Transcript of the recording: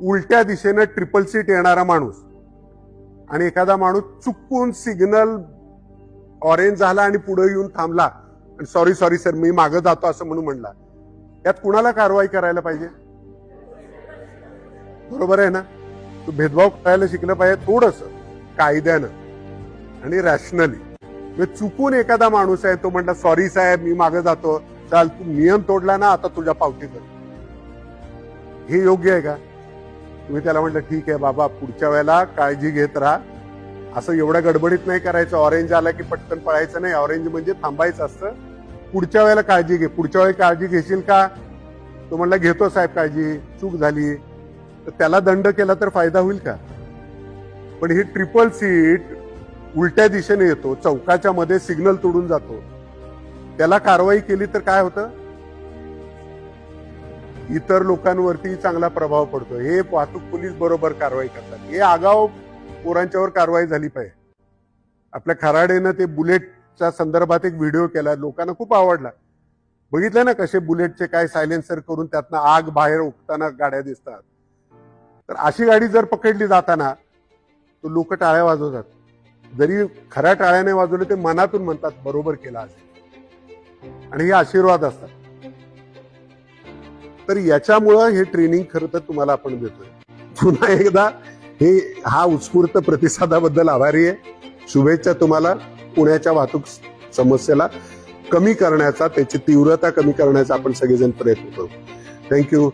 उलट्या दिशेनं triple seat येणारा माणूस. आणि एखादा माणूस चुकून सिग्नल ऑरेंज झाला आणि पुढे येऊन थांबला. आणि सॉरी सॉरी सर मी मागं जातो असं म्हणून म्हणला. यात कुणाला कारवाई करायला पाहिजे? बरोबर आहे ना? तू भेदभाव करायला शिकलं पाहिजे थोडस कायद्यानं आणि रॅशनली म्हणजे चुकून एखादा माणूस आहे तो म्हणला सॉरी साहेब मी मागे जातो. चाल तू नियम तोडला ना आता तुझ्या पावती कर हे योग्य आहे का? तुम्ही त्याला म्हटलं ठीक आहे बाबा पुढच्या वेळेला काळजी घेत राहा. असं एवढ्या गडबडीत नाही करायचं. ऑरेंज आला की पटकन पळायचं नाही. ऑरेंज म्हणजे थांबायचं असतं. पुढच्या वेळेला काळजी घे. पुढच्या वेळी काळजी घेशील का? तो म्हणला घेतो साहेब काळजी. चूक झाली. तर त्याला दंड केला तर फायदा होईल का? पण ही ट्रिपल सीट उलट्या दिशेने येतो. चौकाच्या मध्ये सिग्नल तोडून जातो. त्याला कारवाई केली तर काय होतं? इतर लोकांवरती चांगला प्रभाव पडतो हे वाहतूक पोलीस बरोबर कारवाई करतात. हे आगाव पोरांच्यावर कारवाई झाली पाहिजे. आपल्या खराडेनं ते बुलेटच्या संदर्भात एक व्हिडिओ केला. लोकांना खूप आवडला. बघितलं ना कसे बुलेटचे काय सायलेन्सर करून त्यातनं आग बाहेर उठताना गाड्या दिसतात. तर अशी गाडी जर पकडली जाताना तो लोक टाळ्या वाजवतात. जरी खऱ्या टाळ्याने वाजवले ते मनातून म्हणतात बरोबर केला असेल आणि हे आशीर्वाद असतात. तर याच्यामुळं हे ट्रेनिंग खरं तर तुम्हाला आपण देतोय. पुन्हा एकदा हे हा उत्स्फूर्त प्रतिसादाबद्दल आभारी आहे. शुभेच्छा तुम्हाला पुण्याच्या वाहतूक समस्येला कमी करण्याचा त्याची तीव्रता कमी करण्याचा आपण सगळेजण प्रयत्न करू. थँक्यू